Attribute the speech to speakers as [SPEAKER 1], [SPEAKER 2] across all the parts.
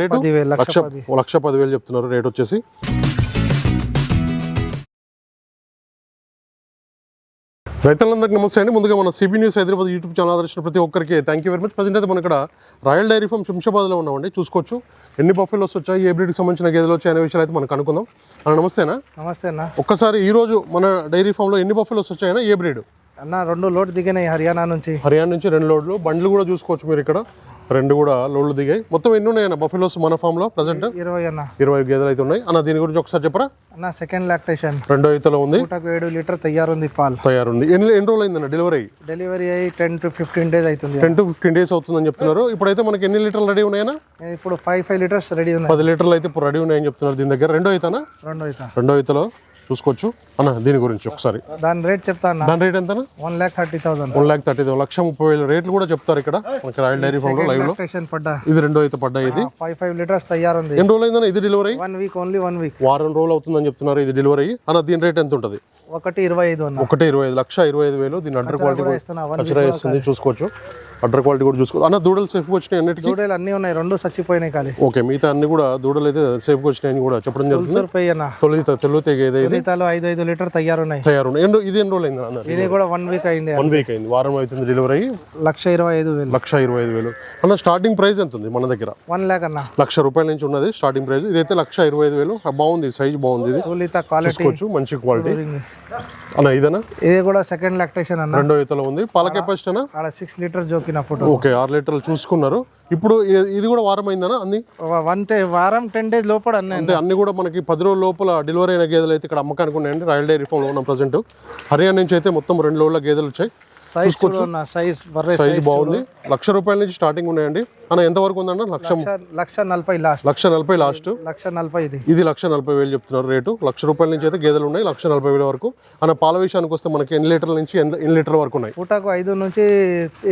[SPEAKER 1] Rate?
[SPEAKER 2] Lakh
[SPEAKER 1] lakh
[SPEAKER 2] పది.
[SPEAKER 1] లక్ష పదివేలు చెప్తున్నారు రేట్ వచ్చేసి. రైతులందరికీ నమస్తే అండి. ముందుగా మన CB news Hyderabad YouTube channel ఆదర్శించిన ప్రతి ఒక్కరికి thank you very much present అయితే మనం ఇక్కడ రాయల్ డైరీ ఫామ్ శంషాబాద్లో ఉన్నామండి. చూసుకోవచ్చు. ఎన్ని బఫెలోస్ వచ్చాయి ఏ బ్రీడ్కి సంబంధించిన గేదెలు వచ్చాయి అనే విషయాలు అయితే మనకు అనుకుందాం. అన్న నమస్తేనా
[SPEAKER 2] నమస్తే అన్న.
[SPEAKER 1] ఒక్కసారి ఈ రోజు మన డైరీ ఫామ్లో ఎన్ని బఫెలోస్ వచ్చాయన్నా ఏ బ్రీడ్?
[SPEAKER 2] అన్న రెండు లోడ్ దిగినాయి హర్యానా నుంచి.
[SPEAKER 1] హర్యానా నుంచి రెండు లోడ్లు. బండ్లు కూడా చూసుకోవచ్చు మీరు ఇక్కడ. రెండు కూడా లోడ్లు దిగాయి. మొత్తం ఎన్ని ఉన్నాయన్న? బఫెలోస్ మన ఫామ్లో ప్రజెంట్
[SPEAKER 2] ఇరవై అన్న.
[SPEAKER 1] ఇరవై గేదెలు అయితే ఉన్నాయి. అన్న దీని గురించి ఒకసారి చెప్పరా?
[SPEAKER 2] అన్న సెకండ్ లాక్టేషన్
[SPEAKER 1] రెండో ఈతలో ఉంది.
[SPEAKER 2] ఏడు లీటర్ తయారుంది పాలు.
[SPEAKER 1] తయారుంది. ఎన్ని ఎన్ని రోజులు అయిందన్న డెలివరీ?
[SPEAKER 2] డెలివరీ అయ్యి టెన్ టు ఫిఫ్టీన్ డేస్ అవుతుంది.
[SPEAKER 1] టెన్ టు ఫిఫ్టీన్ డేస్ అవుతుందని చెప్తున్నారు. ఇప్పుడైతే మనకి ఎన్ని లీటర్లు రెడీ ఉన్నాయన్నా?
[SPEAKER 2] నేను ఇప్పుడు ఫైవ్ ఫైవ్ లీటర్స్ రెడీ ఉన్నాయి.
[SPEAKER 1] పది లీటర్లు అయితే ఇప్పుడు రెడీ ఉన్నాయని చెప్తున్నారు దీని దగ్గర. రెండో ఈతనా?
[SPEAKER 2] రెండు అవుతా
[SPEAKER 1] రెండో ఈతలో. చూసుకోవచ్చు. అన్న దీని గురించి ఒకసారి.
[SPEAKER 2] దాని రేట్ చెప్తా అన్న.
[SPEAKER 1] దాని రేట్ ఎంతనా?
[SPEAKER 2] One lakh thirty thousand.
[SPEAKER 1] One lakh thirty లక్ష ముప్పై వేల రేట్లు కూడా చెప్తారు ఇక్కడ. మనకి రాయల్ డైరీ ఫామ్లో
[SPEAKER 2] లైవ్లో పడ్డా.
[SPEAKER 1] ఇది రెండో అయితే పడ్డా ఇది.
[SPEAKER 2] ఫైవ్ ఫైవ్ లీటర్స్ తయారుంది
[SPEAKER 1] ఎన్ని రోజులు అయిందన్న ఇది delivery
[SPEAKER 2] one week only one week
[SPEAKER 1] వారం రోజులు అవుతుందని చెప్తున్నారు ఇది డెలివరీ అన్న దీని రేట్ ఎంత ఉంటుంది?
[SPEAKER 2] ఒకటి ఇరవై ఐదు
[SPEAKER 1] ఒకటే ఇరవై ఐదు లక్ష ఇరవై ఐదు వేలు దీని అండర్ క్వాలిటీ ఇస్తుంది చూసుకోవచ్చు. అండర్ క్వాలిటీ కూడా చూసుకోవచ్చు. అన్న దూడలు సేఫ్ వచ్చినాయి అన్నిటికీ?
[SPEAKER 2] దూడలు అన్నీ ఉన్నాయి రెండు చచ్చిపోయినాయి ఖాళీ.
[SPEAKER 1] ఓకే మిగతా అన్ని కూడా దూడలు అయితే సేఫ్ వచ్చినాయని కూడా చెప్పడం జరుగుతుంది తొలి
[SPEAKER 2] సునీతాలో ఐదు ఐదు లీటర్ తయారున్నాయి.
[SPEAKER 1] తయారు ఎన్ని ఇది ఎన్ని రోజులు అయింది అన్న?
[SPEAKER 2] ఇది కూడా వన్ వీక్ అయింది
[SPEAKER 1] వన్ వీక్ అయింది. వారం అవుతుంది డెలివరీ
[SPEAKER 2] లక్ష ఇరవై ఐదు వేలు.
[SPEAKER 1] లక్ష ఇరవై ఐదు వేలు. అన్న స్టార్టింగ్ ప్రైస్ ఎంత ఉంది మన దగ్గర?
[SPEAKER 2] వన్ ల్యాక్ అన్న.
[SPEAKER 1] లక్ష రూపాయల నుంచి ఉన్నది స్టార్టింగ్ ప్రైస్ ఇదైతే లక్ష ఇరవై ఐదు వేలు. బాగుంది సైజ్ బాగుంది ఇది. చూసుకోవచ్చు మంచి క్వాలిటీ అన్న ఇదనా?
[SPEAKER 2] ఇది కూడా సెకండ్ లాక్టేషన్ అన్న.
[SPEAKER 1] రెండో ఈతలో ఉంది. పాల కెపాసిటీ అన్న?
[SPEAKER 2] సిక్స్ లీటర్ జోకిన ఫోటో
[SPEAKER 1] ఓకే ఆరు లీటర్లు చూసుకున్నారు. ఇప్పుడు ఇది కూడా వారం అయిందనా అన్ని?
[SPEAKER 2] వన్ టే వారం టెన్ డేస్ లోపల అన్న
[SPEAKER 1] అంటే అన్ని. కూడా మనకి పది రోజుల లోపల డెలివరీ అయిన గేదెలు అయితే ఇక్కడ అమ్మకానికి ఉన్నాయండి. రాయల్ డైరీ ఫామ్లో ఉన్నాం ప్రజెంట్ హర్యానా నుంచి అయితే మొత్తం రెండు రోజుల గేదెలు వచ్చాయి.
[SPEAKER 2] సైజ్ చూడన్న సైజ్
[SPEAKER 1] సైజ్ బాగుంది. లక్ష రూపాయల నుంచి స్టార్టింగ్ ఉన్నాయండి. అన్న ఎంత వరకు ఉందన్న? లక్ష
[SPEAKER 2] లక్ష నలభై లాస్ట్
[SPEAKER 1] లక్ష నలభై లాస్ట్
[SPEAKER 2] లక్ష నలభై ఇది.
[SPEAKER 1] ఇది లక్ష నలభై వేలు చెప్తున్నారు రేటు. లక్ష రూపాయల నుంచి అయితే గేదెలు ఉన్నాయి లక్ష నలభై వేల వరకు. అన్న పాల విషయానికి వస్తే మనకి ఎన్ని లీటర్ల నుంచి ఎన్ని లీటర్ల వరకు ఉన్నాయి?
[SPEAKER 2] పూటకు ఐదు నుంచి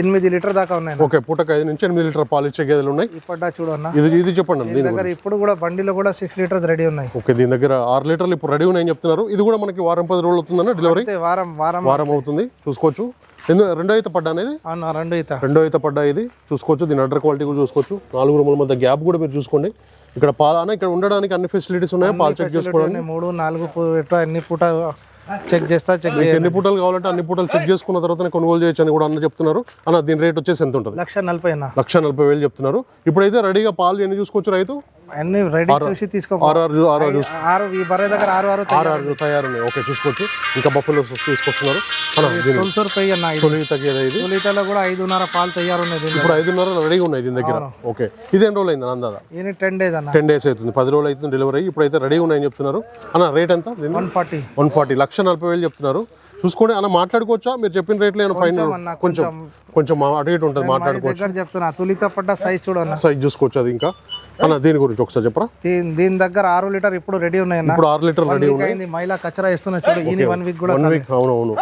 [SPEAKER 2] ఎనిమిది లీటర్ దాకా ఉన్నాయి.
[SPEAKER 1] ఓకే పూటకు ఐదు నుంచి ఎనిమిది లీటర్ పాలు ఇచ్చే గేదెలు ఉన్నాయి.
[SPEAKER 2] ఇప్పటిదా చూడన్న
[SPEAKER 1] ఇది ఇది చెప్పండి దీని
[SPEAKER 2] దగ్గర ఇప్పుడు కూడా బండిలో కూడా సిక్స్ లీటర్స్ రెడీ ఉన్నాయి.
[SPEAKER 1] ఓకే దీని దగ్గర ఆరు లీటర్లు ఇప్పుడు రెడీ ఉన్నాయని చెప్తున్నారు. ఇది కూడా మనకి వారం పది రోజులు అవుతుందన్న డెలివరీ
[SPEAKER 2] వారం వారం
[SPEAKER 1] వారం అవుతుంది. చూసుకోవచ్చు. ఎందు రెండో అయితే పడ్డా అనేది?
[SPEAKER 2] రెండు ఈత.
[SPEAKER 1] రెండో అయితే పడ్డా ఇది. చూసుకోవచ్చు దీని అండర్ క్వాలిటీ కూడా చూసుకోవచ్చు. నాలుగు రూముల మధ్య గ్యాప్ కూడా మీరు చూసుకోండి. ఇక్కడ పాల అన్న ఇక్కడ ఉండడానికి అన్ని ఫెసిలిటీస్ ఉన్నాయి? పాలు చెక్ చేసుకోవడానికి.
[SPEAKER 2] మూడు నాలుగు అన్ని పూట చెక్ చేస్తా చెక్
[SPEAKER 1] ఎన్ని పూటలు కావాలంటే అన్ని పూటలు చెక్ చేసుకున్న తర్వాతనే కొనుగోలు చేయొచ్చు అని కూడా అన్న చెప్తున్నారు. అన్న దీని రేట్ వచ్చేసి ఎంత ఉంటుంది?
[SPEAKER 2] లక్ష నలభై
[SPEAKER 1] లక్ష నలభై వేలు చెప్తున్నారు. ఇప్పుడైతే రెడీగా పాలు ఎన్ని చూసుకోవచ్చు రైతు?
[SPEAKER 2] అన్ని రెడీ చూసి తీసుకో
[SPEAKER 1] ఆరు
[SPEAKER 2] ఈ బర్రె దగ్గర ఆరు ఆరు
[SPEAKER 1] ఆరు ఆరు తయారున్నాయి ఓకే చూసుకోవచ్చు. ఇంకా బఫెలో తీసుకొస్తున్నారు.
[SPEAKER 2] తొలిసూరు పై అన్న ఇది. తొలితలో కూడా ఐదున్నర పాలు తయారున్నాయి దీనిలో
[SPEAKER 1] ఇప్పుడు ఐదున్నర రెడీగా ఉన్నాయి దీని దగ్గర. ఓకే. ఇది ఎన్ని రోజులు అయింది అందాదా?
[SPEAKER 2] ఇది టెన్ డేస్ అన్న.
[SPEAKER 1] టెన్ డేస్ అవుతుంది. పది రోజులు అవుతుంది డెలివరీ ఇప్పుడైతే రెడీ ఉన్నాయని చెప్తున్నారు. అన్న రేట్ ఎంత
[SPEAKER 2] వన్ ఫార్టీ
[SPEAKER 1] వన్ ఫార్టీ లక్ష నలభై వేలు చెప్తున్నారు. చూసుకోండి. అన్న మాట్లాడుకోవచ్చా? మీరు చెప్పిన రేట్లు ఏమైనా ఫైన్
[SPEAKER 2] అన్న
[SPEAKER 1] కొంచెం కొంచెం అటు ఇటు ఉంటుంది మాట్లాడుకోవచ్చు.
[SPEAKER 2] చెప్తున్నా. తులిత పడ్డ సైజ్ చూడన్న
[SPEAKER 1] సైజ్ చూసుకోవచ్చు అది ఇంకా. అన్న దీని గురించి ఒకసారి చెప్పరా?
[SPEAKER 2] దీని దగ్గర ఆరు లీటర్ ఇప్పుడు రెడీ ఉన్నాయన్న.
[SPEAKER 1] ఇప్పుడు ఆరు లీటర్ రెడీ
[SPEAKER 2] అయింది మైలా కచరా ఇస్తున్నా చూడు ఈ వన్ వీక్ కూడా
[SPEAKER 1] వన్ వీక్ అవును అవును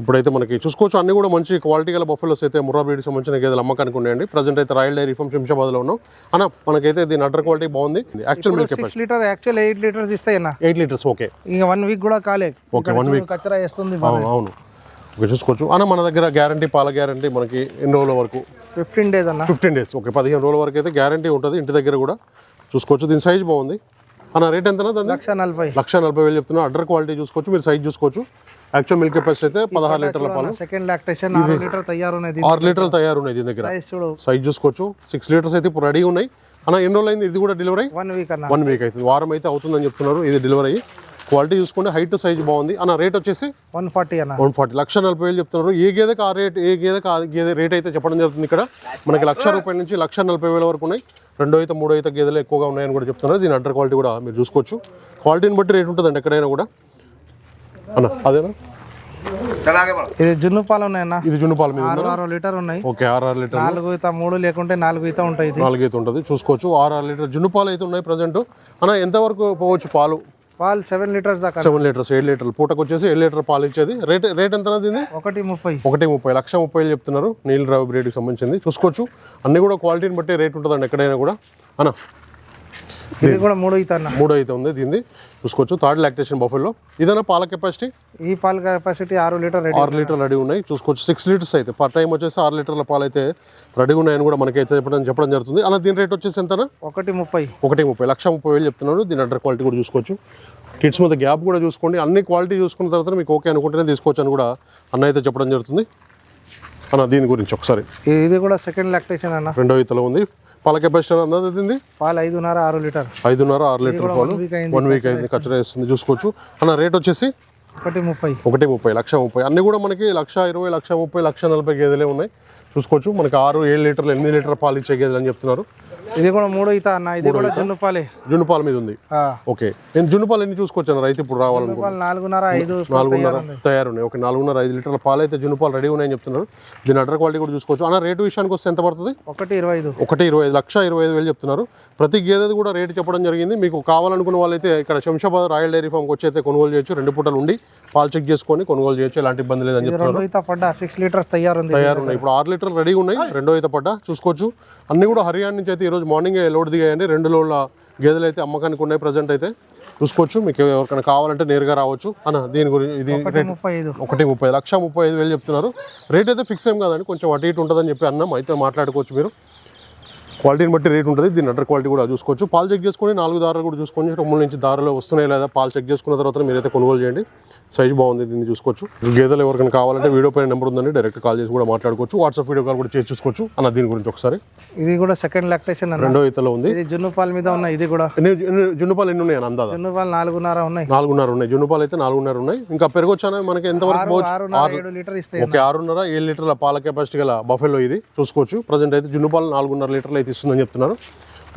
[SPEAKER 1] ఇప్పుడైతే మనకి చూసుకోవచ్చు అన్ని కూడా మంచి క్వాలిటీ గల బఫెలోస్ అయితే ముర్రా బ్రీడ్ సంబంధించిన గేదెలు అమ్మకానికి ఉన్నాయండి. ప్రజెంట్ అయితే రాయల్ డైరీ ఫామ్ శంషాబాద్లో ఉన్నాం. అన్న మనకైతే దీని అడ్డర్ క్వాలిటీ బాగుంది. Actual milk
[SPEAKER 2] six litre actual eight litres ఇస్తాయన్న.
[SPEAKER 1] Eight litres okay
[SPEAKER 2] ఇంకా వన్ వీక్ కూడా కాలే.
[SPEAKER 1] ఓకే వన్ వీక్
[SPEAKER 2] కచరా వేస్తుంది
[SPEAKER 1] అవును అవును ఓకే చూసుకోవచ్చు. అన్న మన దగ్గర గ్యారంటీ పాల గ్యారంటీ మనకి ఎన్ని రోజుల వరకు?
[SPEAKER 2] ఫిఫ్టీన్ డేస్ అన్న.
[SPEAKER 1] ఫిఫ్టీన్ డేస్ ఓకే పదిహేను రోజుల వరకు అయితే గ్యారంటీ ఉంటుంది ఇంటి దగ్గర కూడా. చూసుకోవచ్చు దీని సైజ్ బాగుంది. అన్న రేట్ ఎంతనా దాని?
[SPEAKER 2] లక్ష నలభై.
[SPEAKER 1] లక్ష నలభై వేలు చెప్తున్నా. అడ్డర్ క్వాలిటీ చూసుకోవచ్చు మీరు సైజ్ చూసుకోవచ్చు. యాక్చువల్ మిల్క్ కెపాసిటీ అయితే పదహారు లీటర్ల పాలు.
[SPEAKER 2] సెకండ్ లాక్టేషన్ ఆరు లీటర్ తయారున్నది
[SPEAKER 1] ఆరు లీటర్లు తయారు ఉన్నాయి దీని దగ్గర.
[SPEAKER 2] సైజ్
[SPEAKER 1] చూసుకోవచ్చు. సిక్స్ లీటర్స్ అయితే ఇప్పుడు రెడీ ఉన్నాయి. అన్న ఎన్ని రోజులు అయింది ఇది కూడా డెలివరీ
[SPEAKER 2] వన్ వీక్ అన్న.
[SPEAKER 1] వన్ వీక్ అవుతుంది వారం అయితే అవుతుందని చెప్తున్నారు. ఇది డెలివరీ క్వాలిటీ చూసుకుంటే హైట్ సైజ్ బాగుంది. అన్న రేట్ వచ్చేసి
[SPEAKER 2] వన్ ఫార్టీ అన్న.
[SPEAKER 1] One forty. లక్ష నలభై వేలు చెప్తున్నారు. ఏ గేదెకి ఆ రేట్ ఏ గేదెకి ఆ గేదె రేట్ అయితే చెప్పడం జరుగుతుంది ఇక్కడ? మనకి లక్ష రూపాయల నుంచి లక్ష నలభై వేల వరకు ఉన్నాయి. రెండో అయితే మూడో అయితే గేదెలు ఎక్కువగా ఉన్నాయని కూడా చెప్తున్నారు. దీని అండర్ క్వాలిటీ కూడా మీరు చూసుకోవచ్చు. క్వాలిటీని బట్టి రేట్ ఉంటుందండి ఎక్కడైనా కూడా. అన్న అదేనా?
[SPEAKER 2] ఇది జున్ను పాలు ఉన్నాయన్న.
[SPEAKER 1] ఇది జున్ను పాల మీద
[SPEAKER 2] ఆరు ఆరు లీటర్ ఉన్నాయి.
[SPEAKER 1] ఓకే ఆరు ఆరు లీటర్
[SPEAKER 2] నాలుగు ఈత మూడు లేకుంటే నాలుగు ఈత ఉంటాయి
[SPEAKER 1] నాలుగు అయితే ఉంటుంది. చూసుకోవచ్చు. ఆరు ఆరు లీటర్ జున్ను పాలు అయితే ఉన్నాయి ప్రజెంట్. అన్న ఎంతవరకు పోవచ్చు పాలు?
[SPEAKER 2] పాలు సెవెన్ లీటర్స్ దాకా
[SPEAKER 1] సెవెన్ లీటర్స్ ఏడు లీటర్లు పూటకు వచ్చేసి ఏడు లీటర్ పాలు ఇచ్చేది. రేట్ రేట్ ఎంత దీన్ని?
[SPEAKER 2] ఒకటి ముప్పై.
[SPEAKER 1] ఒకటి ముప్పై. లక్ష ముప్పై చెప్తున్నారు. నీల్ రావు బ్రీడ్కి సంబంధించింది. చూసుకోవచ్చు. అన్ని కూడా క్వాలిటీని బట్టి రేట్ ఉంటుందండి ఎక్కడైనా కూడా. అన్న
[SPEAKER 2] ఇది కూడా మూడు ఈత అన్న.
[SPEAKER 1] మూడో అయితే ఉంది దీన్ని. చూసుకోవచ్చు. Third lactation buffalo. ఇదైనా పాల కెపాసిటీ?
[SPEAKER 2] ఈ పాల కెపాసిటీ ఆరు లీటర్ రెడీ
[SPEAKER 1] ఆరు లీటర్లు రెడీ ఉన్నాయి. చూసుకోవచ్చు. సిక్స్ లీటర్స్ అయితే. పర్ టైం వచ్చేసి ఆరు లీటర్ల పాలు అయితే రెడీ ఉన్నాయని కూడా మనకైతే చెప్పడం చెప్పడం జరుగుతుంది. అలా దీని రేట్ వచ్చేసి ఎంతనా?
[SPEAKER 2] ఒకటి ముప్పై.
[SPEAKER 1] ఒకటి ముప్పై. లక్ష ముప్పై వేలు చెప్తున్నారు దీని అండర్ క్వాలిటీ కూడా చూసుకోవచ్చు. కిడ్స్ మీద గ్యాప్ కూడా చూసుకోండి. అన్ని క్వాలిటీ చూసుకున్న తర్వాత మీకు ఓకే అనుకుంటేనే తీసుకోవచ్చు అని కూడా అన్న అయితే చెప్పడం జరుగుతుంది. అన్న దీని గురించి ఒకసారి.
[SPEAKER 2] ఇది కూడా సెకండ్ లాక్టేషన్ అన్న.
[SPEAKER 1] రెండో ఇతలో ఉంది. పాల కెపాసిటీ అన్నది దీన్ని
[SPEAKER 2] పాలు ఐదున్నర ఆరు లీటర్.
[SPEAKER 1] ఐదున్నర ఆరు లీటర్ పాలు. వన్ వీక్ అయింది కచ్చరా వేస్తుంది చూసుకోవచ్చు. అన్న రేట్ వచ్చేసి?
[SPEAKER 2] ఒకటి ముప్పై.
[SPEAKER 1] ఒకటి ముప్పై లక్ష ముప్పై. అన్నీ కూడా మనకి లక్ష ఇరవై లక్ష ముప్పై లక్ష నలభై గేదెలే ఉన్నాయి. చూసుకోవచ్చు. మనకి ఆరు ఏడు లీటర్లు ఎనిమిది లీటర్ పాలు ఇచ్చే గేదెలు అని చెప్తున్నారు.
[SPEAKER 2] ఇది కూడా మూడు ఈత అన్న? ఇది కూడా జున్ను పాలే
[SPEAKER 1] జున్ను పాల మీద ఉంది. ఓకే. నేను జున్ను పాలు ఎన్ని చూసుకోవచ్చాను రైతు ఇప్పుడు రావాలనుకుంటున్నాను
[SPEAKER 2] నాలుగున్నర ఐదు
[SPEAKER 1] నాలుగున్నర తయారున్నాయి. ఒక నాలుగున్నర ఐదు లీటర్ల పాలు అయితే జున్ను పాలు రెడీ ఉన్నాయని చెప్తున్నారు. దీని అడ్డర్ క్వాలిటీ కూడా చూసుకోవచ్చు. అన్న రేటు విషయానికి వస్తే ఎంత పడుతుంది?
[SPEAKER 2] ఒకటి ఇరవై ఐదు.
[SPEAKER 1] ఒకటి ఇరవై ఐదు లక్ష ఇరవై ఐదు వేలు చెప్తున్నారు. ప్రతి గేదెది కూడా రేటు చెప్పడం జరిగింది. మీకు కావాలనుకున్న వాళ్ళైతే ఇక్కడ శంషాబాద్ రాయల్ డైరీ ఫామ్కి వచ్చి అయితే కొనుగోలు చేయొచ్చు. రెండు పూటలు ఉండి పాలు చెక్ చేసుకొని కొనుగోలు చేయొచ్చు. ఎలాంటి ఇబ్బంది లేదని చెప్తున్నారు.
[SPEAKER 2] సిక్స్ లీటర్స్
[SPEAKER 1] తయారున్నాయి. ఇప్పుడు ఆరు లీటర్లు రెడీ ఉన్నాయి. రెండో అయితే పడ్డ. చూసుకోవచ్చు. అన్ని కూడా హర్యానా నుంచి అయితే ఈరోజు మార్నింగ్ లోడ్ దిగాయండి. రెండు లోడ్ల గేదెలు అయితే అమ్మకానికి ఉన్నాయి ప్రజెంట్ అయితే. చూసుకోవచ్చు. మీకు ఎవరికైనా కావాలంటే నేరుగా రావచ్చు. అన్న దీని గురించి ఇది
[SPEAKER 2] ఒకటి ముప్పై ఐదు.
[SPEAKER 1] ఒకటి ముప్పై లక్ష ముప్పై ఐదు వేలు చెప్తున్నారు. రేట్ అయితే ఫిక్స్ ఏం కాదండి. కొంచెం అటు ఇటు ఉంటుందని చెప్పి అన్నాం. అయితే మాట్లాడుకోవచ్చు మీరు. క్వాలిటీని బట్టి రేట్ ఉంటుంది. దీని అడ్డర్ క్వాలిటీ కూడా చూసుకోవచ్చు. పాలు చెక్ చేసుకొని నాలుగు దారాలు కూడా చూసుకొని రొమ్ముల నుంచి దారాలు వస్తున్నాయి లేదా పాలు చెక్ చేసుకున్న తర్వాత మీరైతే కొనుగోలు చేయండి. సైజ్ బాగుంది దీన్ని చూసుకోవచ్చు. గేదెలు ఎవరికైనా కావాలంటే వీడియో పైన నెంబర్ ఉందండి. డైరెక్ట్ కాల్ చేసి కూడా మాట్లాడుకోవచ్చు. వాట్సాప్ వీడియో కాల్ కూడా చేసి చూసుకోవచ్చు. అన్న దీని గురించి ఒకసారి.
[SPEAKER 2] ఇది కూడా సెకండ్ లాక్టేషన్
[SPEAKER 1] రెండో ఈతలో ఉంది.
[SPEAKER 2] ఇది జున్ను పాల మీద ఉన్న ఇది కూడా.
[SPEAKER 1] జున్నుపాలు ఎన్ని ఉన్నాయి అందాదా
[SPEAKER 2] జున్ను పాలు నాలుగున్నర ఉన్నాయి.
[SPEAKER 1] నాలుగున్నర ఉన్నాయి. జున్నుపాలు అయితే నాలుగున్నర ఉన్నాయి. ఇంకా పెరగొచ్చానా? మనకి ఎంతవరకు ఓకే ఆరున్నర ఏడు లీటర్ల పాల కెపాసిటీ గల బఫెలో ఇది. చూసుకోవచ్చు. ప్రజెంట్ అయితే జున్ను పాలు నాలుగున్నర లీటర్లు అయితే ఇస్తుందని చెప్తున్నారు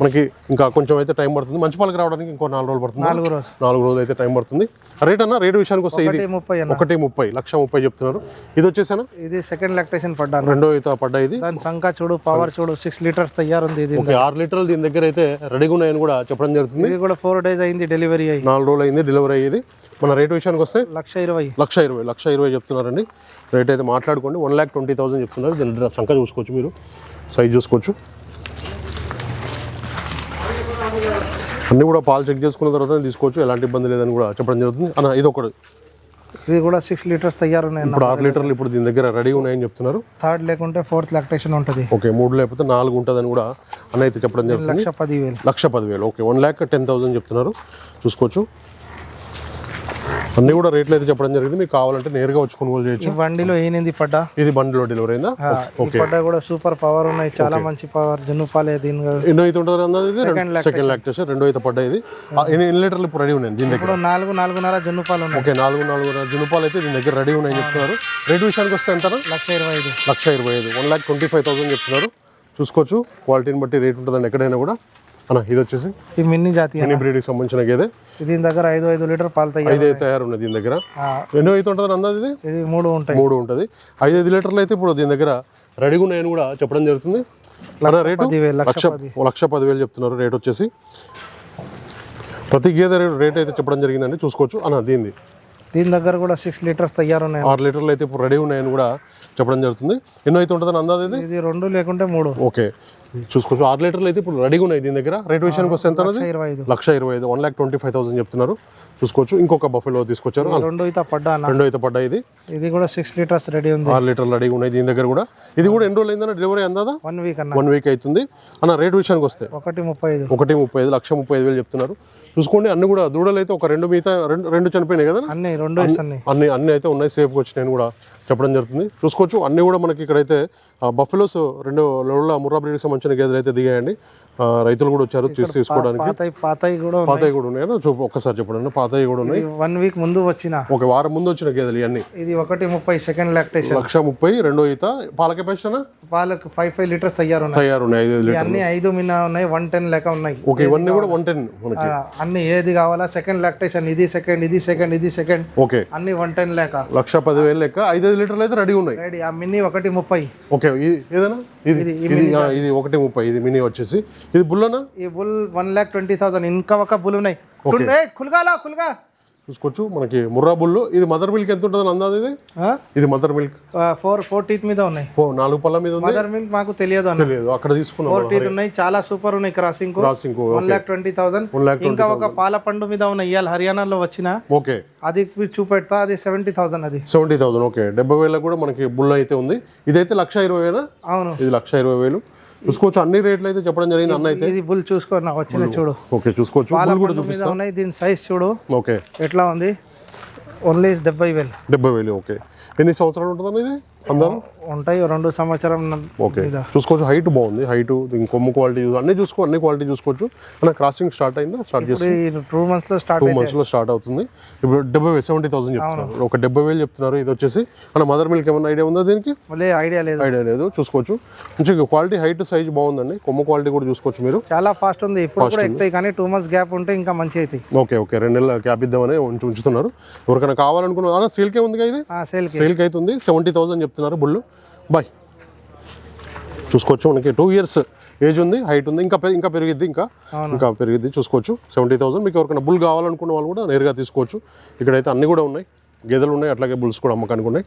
[SPEAKER 1] మనకి ఇంకా కొంచెం అయితే టైం పడుతుంది. మంచి పాలకి రావడానికి ఇంకో నాలుగు రోజులు పడుతుంది.
[SPEAKER 2] నాలుగు రోజు
[SPEAKER 1] నాలుగు రోజులు అయితే టైం పడుతుంది. రేట్ అన్న రేట్ విషయానికి వస్తే ఇది
[SPEAKER 2] ముప్పై
[SPEAKER 1] ఒకటి ముప్పై లక్ష ముప్పై చెప్తున్నారు ఇది వచ్చేసానా?
[SPEAKER 2] ఇది సెకండ్ లాక్టేషన్ పడ్డాను
[SPEAKER 1] రెండో అయితే పడ్డా ఇది.
[SPEAKER 2] దాని సంఖ చూడు పవర్ చూడు సిక్స్ లీటర్స్ తయారుంది ఇది.
[SPEAKER 1] ఓకే ఆరు లీటర్లు దీని దగ్గర అయితే రెడీగా ఉన్నాయని కూడా చెప్పడం జరుగుతుంది.
[SPEAKER 2] ఇది కూడా ఫోర్ డేస్ అయింది డెలివరీ అయ్యి.
[SPEAKER 1] నాలుగు రోజులు అయింది డెలివరీ అయ్యేది మన రేట్ విషయానికి వస్తే
[SPEAKER 2] లక్ష ఇరవై.
[SPEAKER 1] లక్ష ఇరవై లక్ష ఇరవై చెప్తున్నారండి. రేట్ అయితే మాట్లాడుకోండి. వన్ ల్యాక్ ట్వంటీ థౌసండ్ చెప్తున్నారు. దీని సంఖ్య చూసుకోవచ్చు మీరు. సైజ్ చూసుకోవచ్చు. అన్నీ కూడా పాలు చెక్ చేసుకున్న తర్వాత తీసుకోవచ్చు. ఎలాంటి ఇబ్బంది లేదని కూడా చెప్పడం జరుగుతుంది. అన్న ఇది ఒకటి
[SPEAKER 2] ఇది కూడా సిక్స్ లీటర్స్ అన్న
[SPEAKER 1] ఇప్పుడు ఆరు లీటర్లు ఇప్పుడు దీని దగ్గర రెడీ ఉన్నాయని చెప్తున్నారు.
[SPEAKER 2] థర్డ్ లేకుంటే ఫోర్త్ లాక్టేషన్ ఉంటుంది.
[SPEAKER 1] ఓకే మూడు లేకపోతే నాలుగు ఉంటుందని కూడా అన్న అయితే చెప్పడం జరుగుతుంది.
[SPEAKER 2] లక్ష పదివేలు.
[SPEAKER 1] లక్ష పదివేలు. Okay one lakh ten thousand చెప్తున్నారు. చూసుకోవచ్చు. అన్నీ కూడా రేట్లు అయితే చెప్పడం జరిగింది. మీకు కావాలంటే నేరుగా వచ్చి కొనుగోలు చేయొచ్చు.
[SPEAKER 2] బండిలో ఎనిమిది పడ్డా?
[SPEAKER 1] ఇది బండిలో డెలివరీ అయిందా?
[SPEAKER 2] ఈ పడ్డా కూడా సూపర్ పవర్ ఉన్నాయి. చాలా మంచి పవర్. జున్ను పాలే దీని
[SPEAKER 1] ఎన్నో అయితే ఉంటుంది అన్నది ఇది? సెకండ్ లాక్టేషన్ రెండో అయితే పడ్డా ఇది. ఎన్ని లీటర్లు ఇప్పుడు రెడీ ఉన్నాయి దీని దగ్గర?
[SPEAKER 2] నాలుగు నాలుగున్నర జున్ను పాలు ఉన్నాయి.
[SPEAKER 1] ఓకే నాలుగు నాలుగు జునుపాలు అయితే దీని దగ్గర రెడీ ఉన్నాయని చెప్తున్నారు. రేట్ విషయానికి వస్తే ఎంత
[SPEAKER 2] లక్ష ఇరవై ఐదు.
[SPEAKER 1] లక్ష ఇరవై ఐదు. One lakh twenty five thousand చెప్తున్నారు. చూసుకోవచ్చు. క్వాలిటీని బట్టి రేట్ ఉంటుందండి ఎక్కడైనా కూడా అన్న ఇది వచ్చేసి
[SPEAKER 2] ఈ మిన్ని జాతి
[SPEAKER 1] మినీ బ్రీడ్కి సంబంధించిన గేదె.
[SPEAKER 2] దీని దగ్గర ఐదు ఐదు లీటర్ పాలు తయారు
[SPEAKER 1] ఐదు తయారు ఉన్నది దీని దగ్గర. ఎన్నో అయితే ఉంటుంది అన్నది ఇది?
[SPEAKER 2] ఇది మూడు ఉంటాయి.
[SPEAKER 1] మూడు ఉంటుంది. ఐదు ఐదు లీటర్లు అయితే ఇప్పుడు దీని దగ్గర రెడీగా ఉన్నాయని కూడా చెప్పడం జరుగుతుంది. అన్న రేటు?
[SPEAKER 2] లక్ష
[SPEAKER 1] లక్ష పదివేలు చెప్తున్నారు రేట్ వచ్చేసి. ప్రతి గేదె రేటు అయితే చెప్పడం జరిగిందండి. చూసుకోవచ్చు. అన్న దీనిది.
[SPEAKER 2] దీని దగ్గర కూడా సిక్స్ లీటర్స్ తయారున్నాయి.
[SPEAKER 1] ఆరు లీటర్లు అయితే ఇప్పుడు రెడీ ఉన్నాయని కూడా చెప్పడం జరుగుతుంది. ఎన్నో అయితే ఉంటుందని అందాది ఇది?
[SPEAKER 2] ఇది రెండు లేకుంటే మూడు.
[SPEAKER 1] ఓకే. చూసుకోవచ్చు. ఆరు లీటర్లు అయితే ఇప్పుడు రెడీగా ఉన్నాయి దీని దగ్గర. రేట్ విషయానికి వస్తే ఎంత
[SPEAKER 2] లక్ష ఇరవై ఐదు.
[SPEAKER 1] లక్ష ఇరవై ఐదు. One lakh twenty five thousand చెప్తున్నారు. చూసుకోవచ్చు. ఇంకొక బఫెలో తీసుకొచ్చారు.
[SPEAKER 2] రెండు అయితే పడ్డా
[SPEAKER 1] రెండో అయితే పడ్డాయి ఇది.
[SPEAKER 2] ఇది కూడా సిక్స్ లీటర్స్ రెడీ ఉంది.
[SPEAKER 1] ఆరు లీటర్లు రెడీగా ఉన్నాయి దీని దగ్గర కూడా. ఇది కూడా ఎన్ని రోజులు అయిందన్న డెలివరీ అందాదా?
[SPEAKER 2] వన్ వీక్ అన్న.
[SPEAKER 1] వన్ వీక్ అవుతుంది. అన్న రేట్ విషయానికి వస్తే.
[SPEAKER 2] ఒకటి ముప్పై ఐదు
[SPEAKER 1] ఒకటి ముప్పై ఐదు లక్ష ముప్పై ఐదు వేలు చెప్తున్నారు. చూసుకోండి అన్ని కూడా దూడలు అయితే ఒక రెండు మిగతా రెండు రెండు చనిపోయినాయి కదా
[SPEAKER 2] అన్ని రెండు
[SPEAKER 1] అన్ని అన్ని అయితే ఉన్నాయి. సేఫ్గా వచ్చినాయని కూడా చెప్పడం జరుగుతుంది. చూసుకోవచ్చు అన్ని కూడా మనకి ఇక్కడైతే బఫెలోస్ రెండు లోళ్ళ ముర్రా బ్రీడ్కి సంబంధించిన గేదెలు అయితే దిగాయండి. రైతులు కూడా వచ్చారు తీసి తీసుకోవడానికి.
[SPEAKER 2] పాతయి పాతయి కూడా ఉన్నాయి.
[SPEAKER 1] పాతవి కూడా ఉన్నాయి. చూ ఒక్కసారి చెప్పండి పాతవి కూడా ఉన్నాయి.
[SPEAKER 2] వన్ వీక్ ముందు వచ్చిన.
[SPEAKER 1] ఒక వారం ముందు వచ్చిన గేదెలు ఇవన్నీ.
[SPEAKER 2] ఇది ఒకటి ముప్పై సెకండ్ లాక్టేషన్
[SPEAKER 1] లక్ష ముప్పై రెండో ఈత. పాల కెపాసిటీ
[SPEAKER 2] వాళ్ళకి ఫైవ్ ఫైవ్ లీటర్స్ తయారు
[SPEAKER 1] తయారు ఉన్నాయి ఐదు లీటర్
[SPEAKER 2] అన్ని ఐదు మిన్న ఉన్నాయి వన్ టెన్ లెక్క ఉన్నాయి.
[SPEAKER 1] ఓకే ఇవన్నీ కూడా వన్ టెన్ మనకి.
[SPEAKER 2] అన్ని ఏది కావాలా? సెకండ్ లాక్టేషన్ ఇది సెకండ్ ఇది సెకండ్ ఇది సెకండ్
[SPEAKER 1] ఓకే.
[SPEAKER 2] అన్ని వన్ టెన్ లెక్క.
[SPEAKER 1] లక్ష పదివేలు లెక్క ఐదు ఐదు లీటర్లు అయితే రెడీ ఉన్నాయి.
[SPEAKER 2] రెడీ ఆ మిన్ని ఒకటి ముప్పై.
[SPEAKER 1] ఓకే ఇది ఏదైనా ఇది ఇది ఇది ఒకటి ముప్పై ఇది మినీ వచ్చేసి. ఇది బుల్లనా?
[SPEAKER 2] ఈ bull one lakh twenty thousand. ఇంకా ఒక బుల్ ఉన్నాయి కుల్గాలా కుల్గా
[SPEAKER 1] చూసుకోవచ్చు. మనకి ముర్రా బుల్లు. ఇది మదర్ మిల్క్ ఎంత ఉంటుంది అందాది ఇది? ఇది mother milk.
[SPEAKER 2] Four four teeth మీద ఉన్నాయి.
[SPEAKER 1] ఓ నాలుగు పళ్ళ మీద ఉంది?
[SPEAKER 2] మదర్ మిల్క్ మాకు తెలియదు
[SPEAKER 1] తెలియదు. అక్కడ తీసుకున్నాం
[SPEAKER 2] ఫోర్ టీత్ ఉన్నాయి. చాలా సూపర్ ఉన్నాయి crossing.
[SPEAKER 1] Crossing
[SPEAKER 2] one lakh twenty thousand.
[SPEAKER 1] Lakh
[SPEAKER 2] ఇంకా ఒక పాల పండు మీద ఉన్న ఇవాళ హర్యానాలో వచ్చిన.
[SPEAKER 1] ఓకే.
[SPEAKER 2] అది చూపెడతా. అది సెవెంటీ థౌసండ్ అది.
[SPEAKER 1] Seventy thousand okay. డెబ్బై వేలకు కూడా మనకి బుల్ అయితే ఉంది. ఇదైతే లక్ష ఇరవై వేనా
[SPEAKER 2] అవును.
[SPEAKER 1] ఇది లక్ష ఇరవై వేలు. చూసుకోవచ్చు. అన్ని రేట్లు అయితే చెప్పడం జరిగింది అన్న అయితే.
[SPEAKER 2] ఇది బుల్ చూసుకో నా వచ్చిన చూడు.
[SPEAKER 1] ఓకే చూసుకోవచ్చు. బుల్ కూడా
[SPEAKER 2] మీద ఉన్నాయి దీని సైజ్ చూడు.
[SPEAKER 1] ఓకే.
[SPEAKER 2] ఎట్లా ఉంది? ఓన్లీ డెబ్బై వేలు.
[SPEAKER 1] డెబ్బై వేలు ఓకే. ఎన్ని సంవత్సరాలు ఉంటుంది ఇది?
[SPEAKER 2] ఉంటాయి రెండు సంవత్సరం
[SPEAKER 1] ఓకే. చూసుకోవచ్చు. హైట్ బాగుంది. హైట్ కొమ్ము క్వాలిటీ అన్ని చూసుకో అన్ని క్వాలిటీ చూసుకోవచ్చు. అన్న క్రాసింగ్ స్టార్ట్ అయిందా? స్టార్ట్ చేసి
[SPEAKER 2] టూ మంత్స్లో స్టార్ట్
[SPEAKER 1] టూ మంత్స్లో స్టార్ట్ అవుతుంది. ఇప్పుడు డెబ్బై వేలు సెవెంటీ థౌసండ్ చెప్తున్నారు. ఒక డెబ్బై వేలు చెప్తున్నారు. ఇది వచ్చేసి అన్న మదర్ మిల్క్ ఏమైనా ఐడియా ఉందా దీనికి?
[SPEAKER 2] ఐడియా లేదు.
[SPEAKER 1] ఐడియా లేదు. చూసుకోవచ్చు. మంచిగా క్వాలిటీ హైట్ సైజ్ బాగుందండి. కొమ్ము క్వాలిటీ కూడా చూసుకోవచ్చు మీరు.
[SPEAKER 2] చాలా ఫాస్ట్ ఉంది. ఇప్పుడు కూడా ఎక్కుతాయి కానీ టూ మంత్స్ గ్యాప్ ఉంటే ఇంకా మంచి అవుతాయి
[SPEAKER 1] ఓకే ఓకే. రెండు నెలల క్యాప్ ఇద్దామని ఉంచు ఉంచుతున్నారు. ఎవరికైనా కావాలనుకున్న సేల్కే ఉంది ఇది? సేల్కి అవుతుంది సెవెంటీ థౌసండ్ చెప్తున్నారు బుల్లు. బాయ్. చూసుకోవచ్చు మనకి టూ ఇయర్స్ ఏజ్ ఉంది హైట్ ఉంది ఇంకా ఇంకా పెరిగిద్ది ఇంకా. ఇంకా పెరిగిద్ది చూసుకోవచ్చు. సెవెంటీ థౌసండ్ మీకు ఎవరికైనా బుల్ కావాలనుకున్న వాళ్ళు కూడా నేరుగా తీసుకోవచ్చు. ఇక్కడైతే అన్ని కూడా ఉన్నాయి. గేదెలు ఉన్నాయి అట్లాగే బుల్స్ కూడా అమ్మకానికి ఉన్నాయి.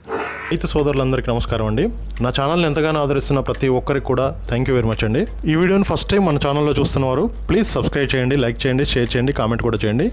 [SPEAKER 3] రైతు సోదరులందరికీ నమస్కారం అండి. నా ఛానల్ని ఎంతగానో ఆదరిస్తున్న ప్రతి ఒక్కరికి కూడా థ్యాంక్ యూ వెరీ మచ్ అండి. ఈ వీడియోని ఫస్ట్ టైం మన ఛానల్లో చూస్తున్నవారు ప్లీజ్ సబ్స్క్రైబ్ చేయండి లైక్ చేయండి షేర్ చేయండి కామెంట్ కూడా చేయండి.